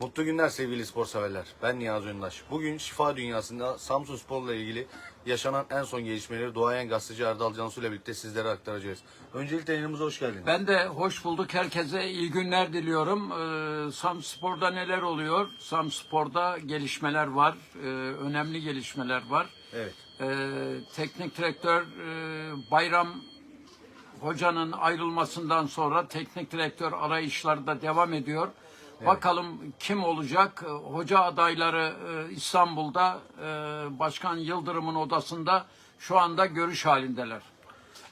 Mutlu günler sevgili spor severler. Ben Niyazi Öndaş. Bugün Şifa Dünyası'nda Samsun Spor'la ilgili yaşanan en son gelişmeleri Doğayan Gazeteci Erdal Cansu ile birlikte sizlere aktaracağız. Öncelikle yayınımıza hoş geldiniz. Ben de hoş bulduk. Herkese iyi günler diliyorum. Ee, Samspor'da neler oluyor? Samspor'da gelişmeler var. Ee, önemli gelişmeler var. Evet. Ee, teknik direktör e, Bayram Hoca'nın ayrılmasından sonra teknik direktör arayışları da devam ediyor. Bakalım kim olacak? Ee, Hoca adayları e, İstanbul'da e, Başkan Yıldırım'ın odasında şu anda görüş halindeler.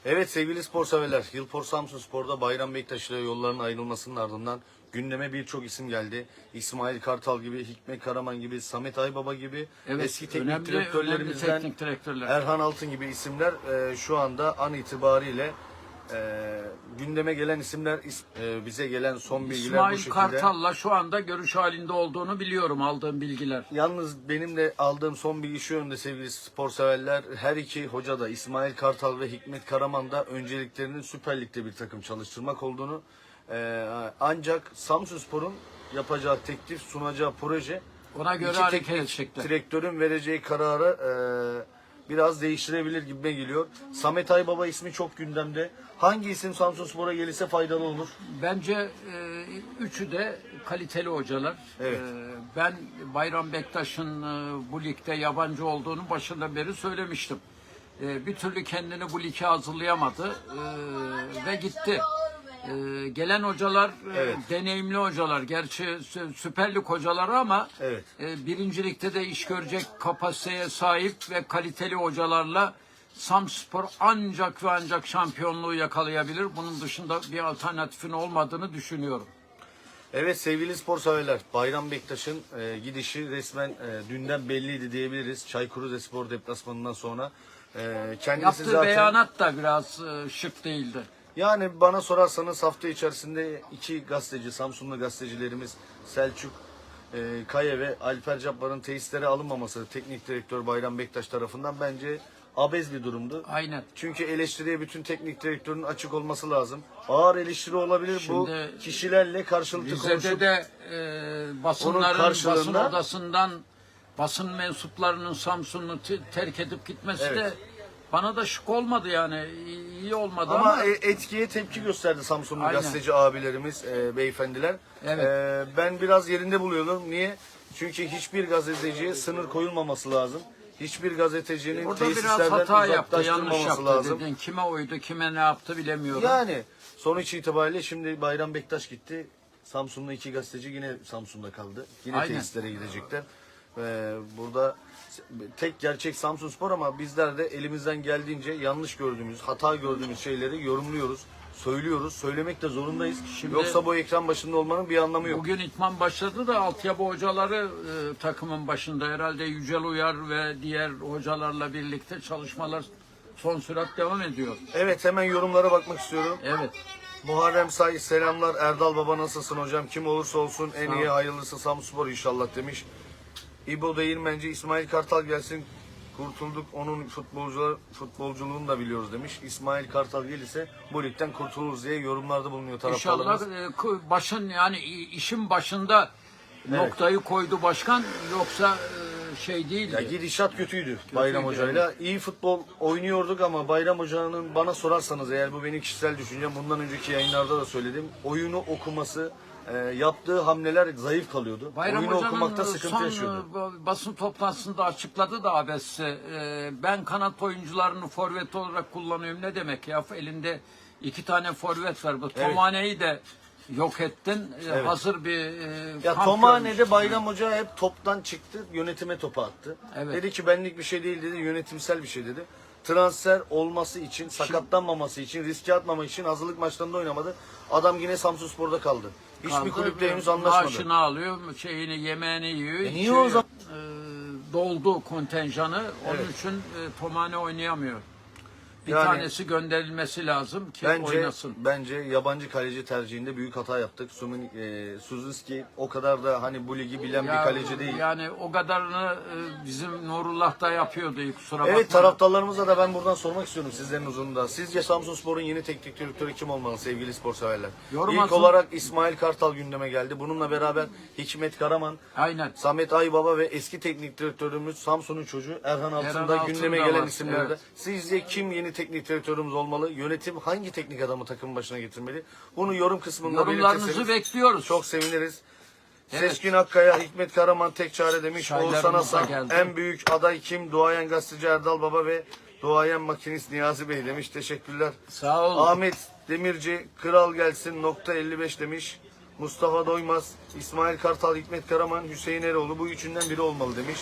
Evet sevgili spor severler. Yılpor Samsun Spor'da Bayram Bektaş ile yolların ayrılmasının ardından gündeme birçok isim geldi. İsmail Kartal gibi, Hikmet Karaman gibi, Samet Aybaba gibi Evet, eski teknik önemli- direktörlerimizden önemli teknik direktörler. Erhan Altın gibi isimler e, şu anda an itibariyle e, gündeme gelen isimler is- e, bize gelen son bilgiler bu İsmail şekilde. Kartal'la şu anda görüş halinde olduğunu biliyorum aldığım bilgiler. Yalnız benim de aldığım son bilgi şu yönde sevgili spor severler. Her iki hoca da İsmail Kartal ve Hikmet Karaman da önceliklerinin Süper Lig'de bir takım çalıştırmak olduğunu e, ancak Samsun Spor'un yapacağı teklif sunacağı proje Ona göre hareket edecekler. direktörün vereceği kararı e, biraz değiştirebilir gibime geliyor. Samet Aybaba ismi çok gündemde. Hangi isim Samsun Spor'a gelirse faydalı olur? Bence e, üçü de kaliteli hocalar. Evet. E, ben Bayram Bektaş'ın e, bu ligde yabancı olduğunu başından beri söylemiştim. E, bir türlü kendini bu lige hazırlayamadı e, ve gitti. E, gelen hocalar e, Evet. deneyimli hocalar. Gerçi sü- Süper Lig hocaları ama Evet. e, birincilikte de iş görecek kapasiteye sahip ve kaliteli hocalarla Samspor ancak ve ancak şampiyonluğu yakalayabilir. Bunun dışında bir alternatifin olmadığını düşünüyorum. Evet sevgili spor severler, Bayram Bektaş'ın e, gidişi resmen e, dünden belliydi diyebiliriz. Çaykur Rizespor deplasmanından sonra. E, kendisi Yaptığı zaten beyanat da biraz e, şık değildi. Yani bana sorarsanız hafta içerisinde iki gazeteci, Samsunlu gazetecilerimiz Selçuk e, Kaya ve Alper Cabbar'ın tesislere alınmaması teknik direktör Bayram Bektaş tarafından bence abez bir durumdu. Aynen. Çünkü eleştiriye bütün teknik direktörün açık olması lazım. Ağır eleştiri olabilir bu Şimdi kişilerle karşılıklı Rize'de konuşup de e, basınların basın karşılığında- odasından basın mensuplarının Samsun'u te- terk edip gitmesi de Evet. Bana da şık olmadı yani iyi olmadı ama, Ama e- etkiye tepki gösterdi Samsunlu Aynen. gazeteci abilerimiz, e, beyefendiler. Evet. E, ben biraz yerinde buluyorum. Niye? Çünkü hiçbir gazeteciye sınır koyulmaması lazım. Hiçbir gazetecinin biraz tesislerden hata yaptı, yanlış yaptı lazım. dedin. Kime uydu, kime ne yaptı bilemiyorum. Yani sonuç itibariyle şimdi Bayram Bektaş gitti. Samsunlu iki gazeteci yine Samsun'da kaldı. Yine Aynen. tesislere gidecekler. Ve burada tek gerçek Samsun Spor ama bizler de elimizden geldiğince yanlış gördüğümüz, hata gördüğümüz şeyleri yorumluyoruz, söylüyoruz. Söylemek de zorundayız. Şimdi- Yoksa bu ekran başında olmanın bir anlamı yok. Bugün itman başladı da altyapı hocaları e, takımın başında herhalde Yücel Uyar ve diğer hocalarla birlikte çalışmalar son sürat devam ediyor. Evet hemen yorumlara bakmak istiyorum. Evet. Muharrem Say selamlar. Erdal Baba nasılsın hocam? Kim olursa olsun en Sağ iyi hayırlısı Samspor inşallah demiş. İbo Değirmenci İsmail Kartal gelsin. Kurtulduk. Onun futbolcular futbolculuğunu da biliyoruz demiş. İsmail Kartal gelirse bu ligden kurtuluruz diye yorumlarda bulunuyor İnşallah taraftarlarımız. e, ku- başın yani işin başında noktayı koydu başkan yoksa e, şey değildi. Ya gidişat kötüydü Bayram Hoca'yla. İyi futbol oynuyorduk ama Bayram Hoca'nın bana sorarsanız eğer bu benim kişisel düşüncem bundan önceki yayınlarda da söyledim. Oyunu okuması, e, yaptığı hamleler zayıf kalıyordu. Bayram Oyunu Hoca'nın okumakta sıkıntı son yaşıyordu. e, basın toplantısında açıkladı da abesi. e, ben kanat oyuncularını forvet olarak kullanıyorum. Ne demek ya? Elinde iki tane forvet var. Bu Tomane'yi de yok ettin. E. Hazır bir e, Ya kamp görmüş. Tomane'de Bayram Hoca hep toptan çıktı, yönetime topu attı. Evet. Dedi ki benlik bir şey değil dedi, yönetimsel bir şey dedi. Transfer olması için, sakatlanmaması için, riske atmamak için hazırlık maçlarında oynamadı. Adam yine Samsunspor'da kaldı. Hiçbir Kaldı. kulüple henüz anlaşmadı. Maaşını alıyor, şeyini, yemeğini yiyor. E niye o zaman- e, doldu kontenjanı. Onun için e, Tomane oynayamıyor. Bir Yani- tanesi gönderilmesi lazım ki Bence oynasın. bence yabancı kaleci tercihinde büyük hata yaptık. Sumin e, Suzuki o kadar da hani bu ligi bilen bir Ya- kaleci değil. Yani o kadarını e, bizim Nurullah da yapıyordu kusura bakma. Evet taraftarlarımıza da ben buradan sormak istiyorum sizlerin huzurunda. Sizce Samsunspor'un yeni teknik direktörü kim olmalı sevgili spor severler? Yorum İlk atın. olarak İsmail Kartal gündeme geldi. Bununla beraber Hikmet Karaman, Aynen. Samet Aybaba ve eski teknik direktörümüz Samsun'un çocuğu Erhan Altın da Altın gündeme da gelen var, isimlerde. evet. Sizce kim yeni teknik direktörümüz olmalı? Yönetim hangi teknik adamı takım başına getirmeli? Bunu yorum kısmında Yorumlarınızı bekliyoruz. çok seviniriz. Evet. Seçkin Akkaya, Hikmet Karaman tek çare demiş. Oğuzhan Hasan en büyük aday kim? Duayen gazeteci Erdal Baba ve duayen makinist Niyazi Bey demiş. Teşekkürler. Sağ olun. Ahmet Demirci kral gelsin nokta 55 demiş. Mustafa Doymaz, İsmail Kartal, Hikmet Karaman, Hüseyin Eroğlu bu üçünden biri olmalı demiş.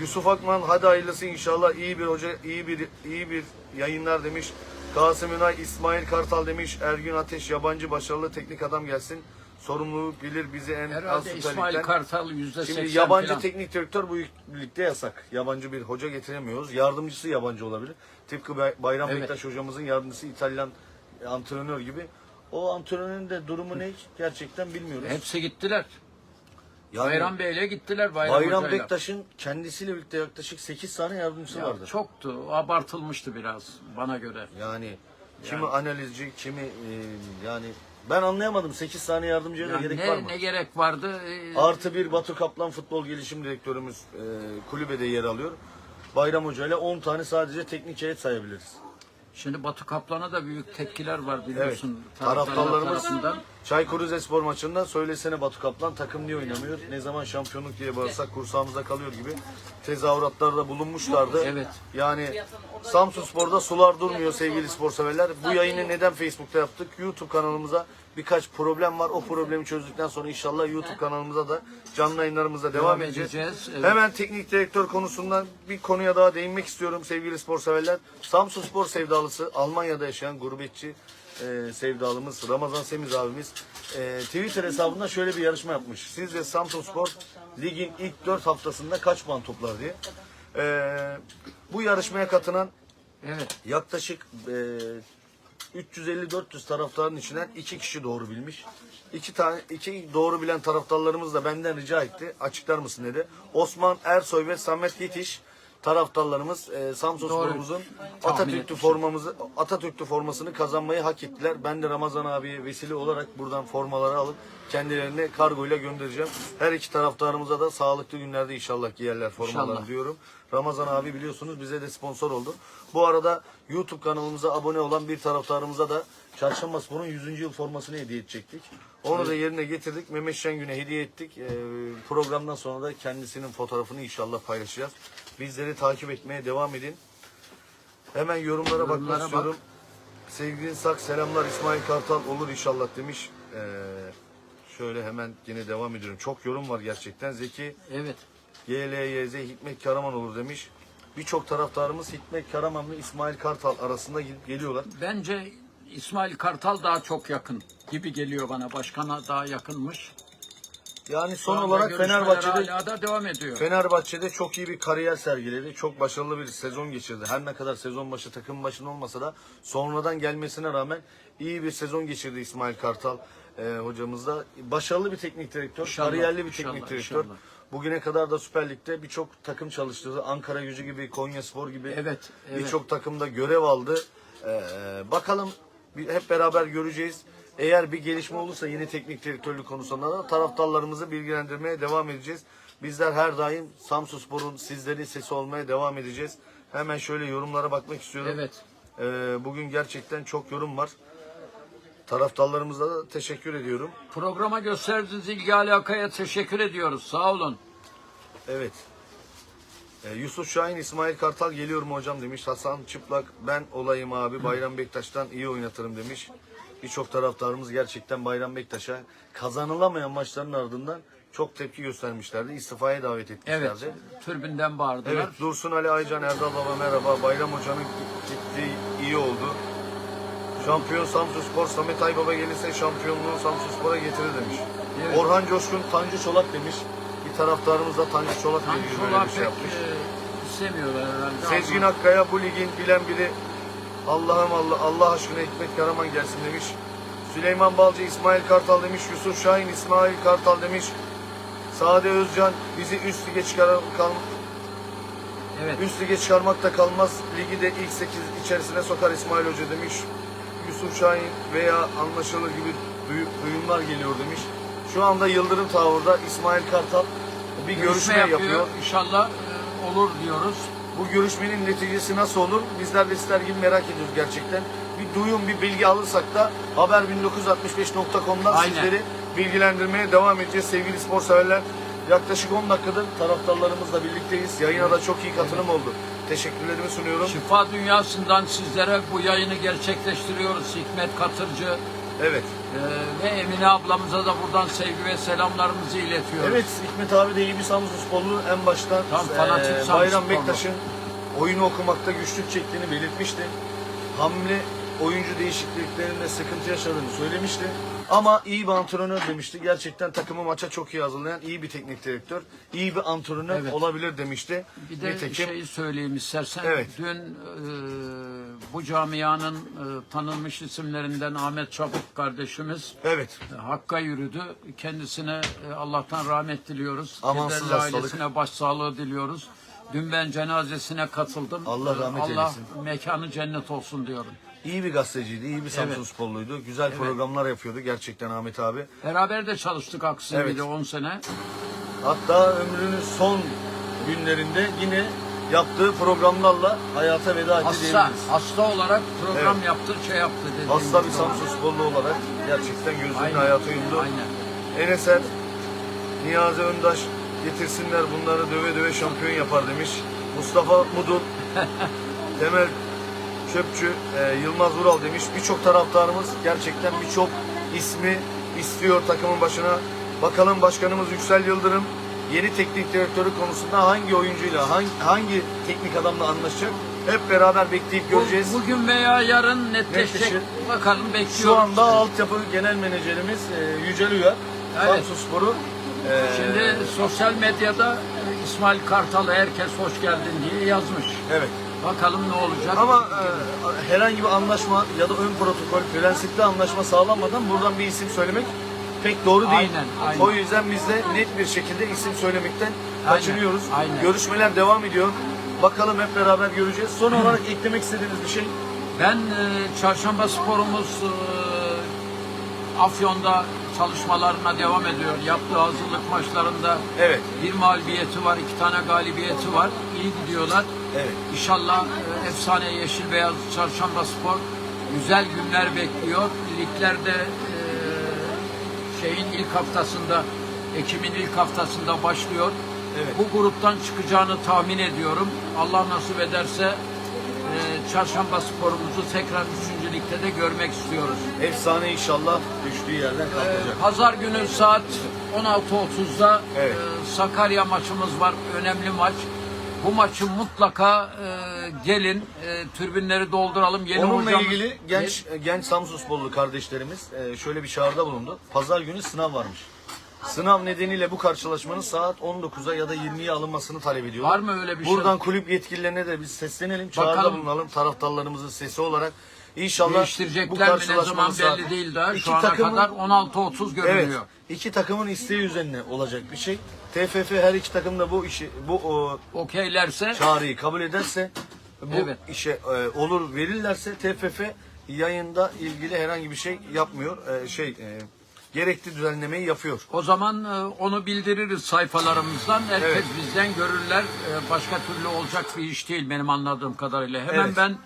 Yusuf Akman hadi hayırlısı inşallah iyi bir hoca iyi bir iyi bir yayınlar demiş. Kasım Ünay İsmail Kartal demiş. Ergün Ateş yabancı başarılı teknik adam gelsin. Sorumluluğu bilir bizi en az Herhalde Süper İsmail Lig'den. Kartal yüzde Şimdi seksen yabancı falan. teknik direktör bu ligde yasak. Yabancı bir hoca getiremiyoruz. Yardımcısı yabancı olabilir. Tıpkı Bay- Bayram Evet. Bektaş hocamızın yardımcısı İtalyan antrenör gibi. O antrenörün de durumu ne gerçekten bilmiyoruz. Hepsi gittiler. Yani Bayram Bey'le gittiler Bayram, Bayram Hoca'yla. Bektaş'ın kendisiyle birlikte yaklaşık 8 tane yardımcısı Ya vardı. Çoktu. Abartılmıştı biraz bana göre. Yani kimi analizci, kimi e, yani ben anlayamadım 8 tane yardımcıya da Yani gerek var ne, mı? ne gerek vardı? Ee, Artı bir Batu Kaplan futbol gelişim direktörümüz e, kulübede yer alıyor. Bayram Hoca ile 10 tane sadece teknik heyet sayabiliriz. Şimdi Batu Kaplan'a da büyük tepkiler var Evet. biliyorsun. taraftarlar Taraftarlarımız tarafından. Çaykur Rizespor maçında söylesene Batu Kaplan takım niye oynamıyor? Ne zaman şampiyonluk diye bağırsak kursağımıza kalıyor gibi tezahüratlarda bulunmuşlardı. Evet. Yani Samsun Spor'da sular durmuyor sevgili spor severler. Bu yayını neden Facebook'ta yaptık? YouTube kanalımıza birkaç problem var. O problemi çözdükten sonra inşallah YouTube kanalımıza da canlı yayınlarımıza devam, Devam edeceğiz. edeceğiz, evet. Hemen teknik direktör konusundan bir konuya daha değinmek istiyorum sevgili spor severler. Samsun Spor sevdalısı Almanya'da yaşayan gurbetçi e, sevdalımız Ramazan Semiz abimiz e, Twitter hesabında şöyle bir yarışma yapmış. Sizce Samsun Spor ligin ilk 4 haftasında kaç puan toplar diye. E, bu yarışmaya katılan Evet. yaklaşık e, 350-400 taraftarın içinden iki kişi doğru bilmiş. İki tane iki doğru bilen taraftarlarımız da benden rica etti. Açıklar mısın dedi. Osman Ersoy ve Samet Yetiş taraftarlarımız e, Samsun Doğru. Spor'umuzun Tahmin Atatürk'lü etmişim. formamızı Atatürk'lü formasını kazanmayı hak ettiler. Ben de Ramazan abiye vesile olarak buradan formaları alıp kendilerine kargoyla göndereceğim. Her iki taraftarımıza da sağlıklı günlerde inşallah giyerler formalarını İnşallah. diyorum. Ramazan abi biliyorsunuz bize de sponsor oldu. Bu arada YouTube kanalımıza abone olan bir taraftarımıza da Çarşamba Spor'un 100. yıl formasını hediye edecektik. Onu da yerine getirdik. Mehmet Şengün'e hediye ettik. Ee, programdan sonra da kendisinin fotoğrafını inşallah paylaşacağız. Bizleri takip etmeye devam edin. Hemen yorumlara bakmak Yorumlara bak. istiyorum. Sevgili Sak selamlar İsmail Kartal olur inşallah demiş. Ee, şöyle hemen yine devam ediyorum. Çok yorum var gerçekten. Zeki Evet. GLYZ Hikmet Karaman olur demiş. Birçok taraftarımız Hikmet Karaman'la İsmail Kartal arasında gidip geliyorlar. Bence İsmail Kartal daha çok yakın gibi geliyor bana. Başkana daha yakınmış. Yani son Şu anda olarak görüşmeler Fenerbahçe'de hala da devam ediyor. Fenerbahçe'de çok iyi bir kariyer sergiledi. Çok başarılı bir sezon geçirdi. Her ne kadar sezon başı takım başında olmasa da sonradan gelmesine rağmen iyi bir sezon geçirdi İsmail Kartal e, hocamız da. Başarılı bir teknik direktör, İnşallah, kariyerli bir inşallah, teknik direktör. inşallah. Bugüne kadar da Süper Lig'de birçok takım çalıştırdı. Ankara Gücü gibi, Konya Spor gibi Evet, evet. birçok takımda görev aldı. Ee, bakalım hep beraber göreceğiz. Eğer bir gelişme olursa yeni teknik direktörlük konusunda da taraftarlarımızı bilgilendirmeye devam edeceğiz. Bizler her daim Samsun Spor'un sizlerin sesi olmaya devam edeceğiz. Hemen şöyle yorumlara bakmak istiyorum. Evet. Ee, bugün gerçekten çok yorum var. Taraftarlarımıza da teşekkür ediyorum. Programa gösterdiğiniz ilgi alakaya teşekkür ediyoruz. Sağ olun. Evet. Ee, Yusuf Şahin, İsmail Kartal geliyorum hocam demiş. Hasan Çıplak ben olayım abi. Bayram Bektaş'tan iyi oynatırım demiş. Birçok taraftarımız gerçekten Bayram Bektaş'a kazanılamayan maçların ardından çok tepki göstermişlerdi. İstifaya davet Evet. etmişlerdi. Türbünden bağırdılar. Evet, Dursun Ali Aycan Erdal Baba merhaba. Bayram Hoca'nın gittiği iyi oldu. Şampiyon Samsun Spor Samet Aybaba gelirse şampiyonluğu Samsun Spor'a getirir demiş. Evet. Orhan Coşkun Tanju Çolak demiş. Bir taraftarımız da Tanju Çolak'la Tam ilgili böyle bir şey yapmış. e, istemiyorlar herhalde. Sezgin ama- Akkaya bu ligin bilen biri Allah'ım Allah, Allah aşkına Hikmet Karaman gelsin demiş. Süleyman Balcı, İsmail Kartal demiş. Yusuf Şahin, İsmail Kartal demiş. Sade Özcan bizi üst lige çıkaran kal, Evet. üst lige çıkarmakta kalmaz. Ligi de ilk 8 içerisine sokar İsmail Hoca demiş. Yusuf Şahin veya anlaşılır gibi duyu- duyumlar geliyor demiş. Şu anda Yıldırım Tavır'da İsmail Kartal bir görüşme, yapıyor. İnşallah e, olur diyoruz. Bu görüşmenin neticesi nasıl olur? Bizler de sizler gibi merak ediyoruz gerçekten. Bir duyum, bir bilgi alırsak da haber1965.com'dan Aynen. sizleri bilgilendirmeye devam edeceğiz sevgili spor severler. Yaklaşık 10 dakikadır taraftarlarımızla birlikteyiz. Yayına da çok iyi katılım oldu. Teşekkürlerimi sunuyorum. Şifa Dünyası'ndan sizlere bu yayını gerçekleştiriyoruz. Hikmet Katırcı Evet. e, ve Emine ablamıza da buradan sevgi ve selamlarımızı iletiyoruz. Evet Hikmet abi de iyi bir Samsun sporlu. En başta Tam fanatik Samsun Bayram sporlu. Bektaş'ın oyunu okumakta güçlük çektiğini belirtmişti. Hamle oyuncu değişikliklerinde sıkıntı yaşadığını söylemişti. Ama iyi bir antrenör demişti. Gerçekten takımı maça çok iyi hazırlayan iyi bir teknik direktör, iyi bir antrenör Evet. olabilir demişti. Bir de Nitekim şeyi söyleyeyim istersen. Evet. Dün e, bu camianın e, tanınmış isimlerinden Ahmet Çabuk kardeşimiz evet. e, Hakk'a yürüdü. Kendisine e, Allah'tan rahmet diliyoruz. Amansız Kederli hastalık. ailesine başsağlığı diliyoruz. Dün ben cenazesine katıldım. Allah E, rahmet Allah eylesin. mekanı cennet olsun diyorum. İyi bir gazeteciydi, iyi bir Samsun Evet. sporluydu. Güzel programlar yapıyordu gerçekten Ahmet abi. Beraber de çalıştık Aksine Evet. de 10 sene. Hatta ömrünün son günlerinde yine yaptığı programlarla hayata veda etti Hasta, diyebiliriz. hasta olarak program yaptı, şey yaptı dediğim Hasta bir Samsun sporlu olarak gerçekten Aynen. hayata yumdu. Aynen. Eneser, Niyazi Öndaş getirsinler bunları döve döve şampiyon yapar demiş. Mustafa Mudun, Temel Çöpçü, e, Yılmaz Vural demiş. Birçok taraftarımız gerçekten birçok ismi istiyor takımın başına. Bakalım başkanımız Yüksel Yıldırım yeni teknik direktörü konusunda hangi oyuncuyla, hangi, hangi teknik adamla anlaşacak? Hep beraber bekleyip göreceğiz. Bu- Bugün veya yarın netleşecek. Netleşir. Bakalım bekliyoruz. Şu anda altyapı genel menajerimiz e, Yücel Uyar, Evet. Samsun Sporu. e, Şimdi sosyal medyada e, İsmail Kartal herkes hoş geldin diye yazmış. evet. Bakalım ne olacak. Ama e, herhangi bir anlaşma ya da ön protokol, prensipli anlaşma sağlanmadan buradan bir isim söylemek pek doğru değil. Aynen, aynen. O yüzden biz de net bir şekilde isim söylemekten Aynen, kaçınıyoruz. aynen. Görüşmeler devam ediyor. Bakalım hep beraber göreceğiz. Son olarak eklemek istediğiniz bir şey. Ben e, çarşamba sporumuz e, Afyon'da çalışmalarına devam ediyor. Yaptığı hazırlık maçlarında Evet. bir mağlubiyeti var, iki tane galibiyeti var. İyi gidiyorlar. Evet. İnşallah e, efsane Yeşil Beyaz Çarşamba Spor güzel günler bekliyor. Liglerde e, şeyin ilk haftasında, Ekim'in ilk haftasında başlıyor. Evet. Bu gruptan çıkacağını tahmin ediyorum. Allah nasip ederse e, Çarşamba Sporumuzu tekrar 3. ligde de görmek istiyoruz. Efsane inşallah düştüğü yerden E, kalkacak. Pazar günü saat 16.30'da Evet. e, Sakarya maçımız var. Önemli maç. Bu maçı mutlaka e, gelin, e, türbinleri dolduralım. Yeni Onunla hocamız- ilgili genç genç Samsun sporlu kardeşlerimiz e, şöyle bir çağrıda bulundu. Pazar günü sınav varmış. Sınav nedeniyle bu karşılaşmanın saat 19'a ya da 20'ye alınmasını talep ediyorlar. Var mı öyle bir şey? Buradan kulüp yetkililerine de biz seslenelim. Çağrıda Bakalım. bulunalım taraftarlarımızın sesi olarak. İnşallah bu Değiştirecekler mi ne zaman belli değil daha. Şu ana takımın- kadar 16.30 Evet. görünüyor. iki takımın isteği üzerine olacak bir şey. TFF her iki takım da bu işi bu o, Okeylerse çağrıyı kabul ederse bu Evet. işe e, olur verirlerse TFF yayında ilgili herhangi bir şey yapmıyor. E, şey e, gerekli düzenlemeyi yapıyor. o zaman e, onu bildiririz sayfalarımızdan. Herkes Evet. bizden görürler. E, Başka türlü olacak bir iş değil benim anladığım kadarıyla. Hemen Evet. ben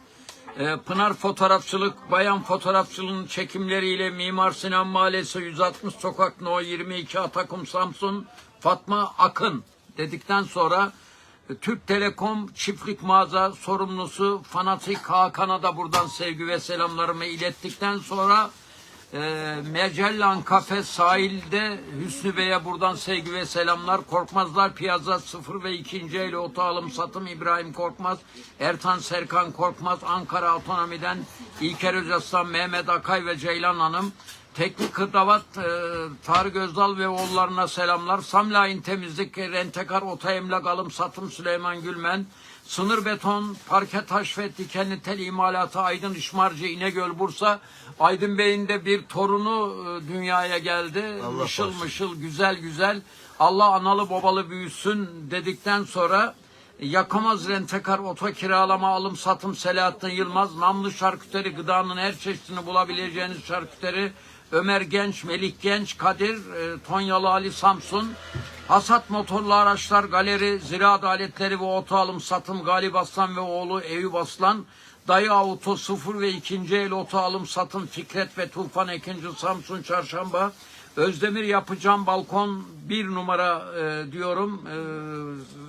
e, Pınar Fotoğrafçılık, Bayan Fotoğrafçılığın çekimleriyle Mimar Sinan Mahallesi 160 Sokak No 22 Atakum Samsun Fatma Akın dedikten sonra e, Türk Telekom çiftlik mağaza sorumlusu Fanatik Hakan'a da buradan sevgi ve selamlarımı ilettikten sonra e, Magellan Kafe sahilde Hüsnü Bey'e buradan sevgi ve selamlar. Korkmazlar Piyaza 0 ve 2. el oto alım satım İbrahim Korkmaz, Ertan Serkan Korkmaz, Ankara Autonomi'den İlker Özaslan, Mehmet Akay ve Ceylan Hanım. Teknik Hırdavat e, Tarık Özdal ve oğullarına selamlar. Samlain Temizlik, Rentekar, Ota Emlak Alım Satım Süleyman Gülmen, Sınır beton, parke taş ve dikenli tel imalatı Aydın İşmarcı İnegöl Bursa. Aydın Bey'in de bir torunu e, dünyaya geldi. Allah mışıl bağışlasın. mışıl güzel güzel. Allah analı babalı büyüsün dedikten sonra Yakamaz Rentekar Oto Kiralama Alım Satım Selahattin Yılmaz Namlı Şarküteri gıdanın her çeşidini bulabileceğiniz şarküteri Ömer Genç, Melih Genç, Kadir, e, Tonyalı Ali Samsun Hasat Motorlu Araçlar Galeri, Ziraat Aletleri ve Oto Alım Satım Galip Aslan ve oğlu Eyüp Aslan Dayı Auto 0 ve ikinci el oto alım satım Fikret ve Tufan Ekinci Samsun Çarşamba Özdemir yapacağım balkon bir numara e, diyorum. E,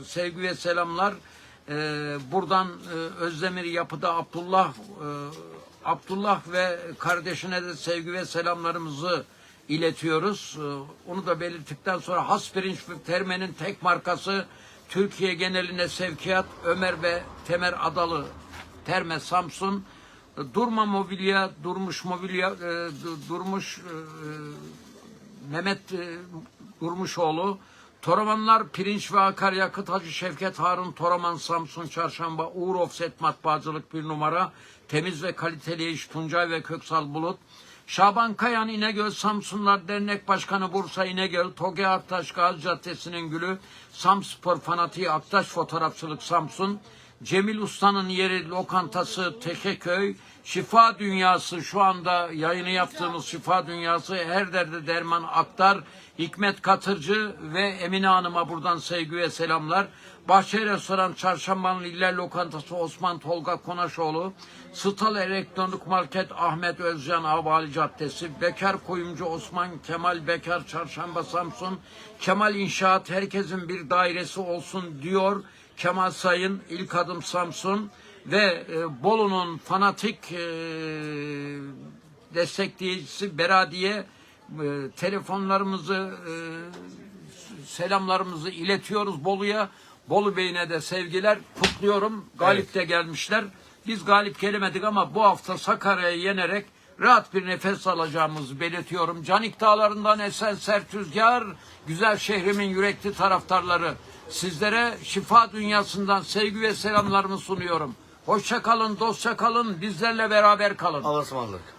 sevgi ve selamlar. E, buradan e, Özdemir yapıda Abdullah e, Abdullah ve kardeşine de sevgi ve selamlarımızı iletiyoruz. E, onu da belirttikten sonra Has Pirinç Terme'nin tek markası Türkiye geneline sevkiyat Ömer ve Temer Adalı Terme Samsun. Durma Mobilya, Durmuş Mobilya, e, Du- Durmuş e, Mehmet e, Durmuşoğlu, Toramanlar Pirinç ve Akaryakıt Hacı Şevket Harun Toraman Samsun Çarşamba Uğur Offset Matbaacılık bir numara Temiz ve kaliteli iş Tuncay ve Köksal Bulut. Şaban Kayan İnegöl Samsunlar Dernek Başkanı Bursa İnegöl Toge Aktaş Gazi Caddesi'nin gülü Samspor Fanatiği Aktaş Fotoğrafçılık Samsun Cemil Usta'nın yeri lokantası Tekeköy, Şifa Dünyası şu anda yayını yaptığımız Şifa Dünyası. Her derde derman aktar, Hikmet Katırcı ve Emine Hanım'a buradan sevgi ve selamlar. Bahçe Restoran Çarşambalı İller Lokantası Osman Tolga Konaşoğlu, Stal Elektronik Market Ahmet Özcan Avali Caddesi, Bekar Kuyumcu Osman Kemal Bekar Çarşamba Samsun, Kemal İnşaat herkesin bir dairesi olsun diyor. Kemal Sayın, İlk Adım Samsun ve e, Bolu'nun fanatik e, destekleyicisi Beradiye e, telefonlarımızı e, selamlarımızı iletiyoruz Bolu'ya. Bolu Bey'ine de sevgiler kutluyorum. Galip de gelmişler. Biz galip gelemedik ama bu hafta Sakarya'yı yenerek rahat bir nefes alacağımızı belirtiyorum. Canik Dağları'ndan esen sert rüzgar, güzel şehrimin yürekli taraftarları. Sizlere şifa dünyasından sevgi ve selamlarımı sunuyorum. Hoşça kalın, dostça kalın, bizlerle beraber kalın. Allah'a ısmarladık.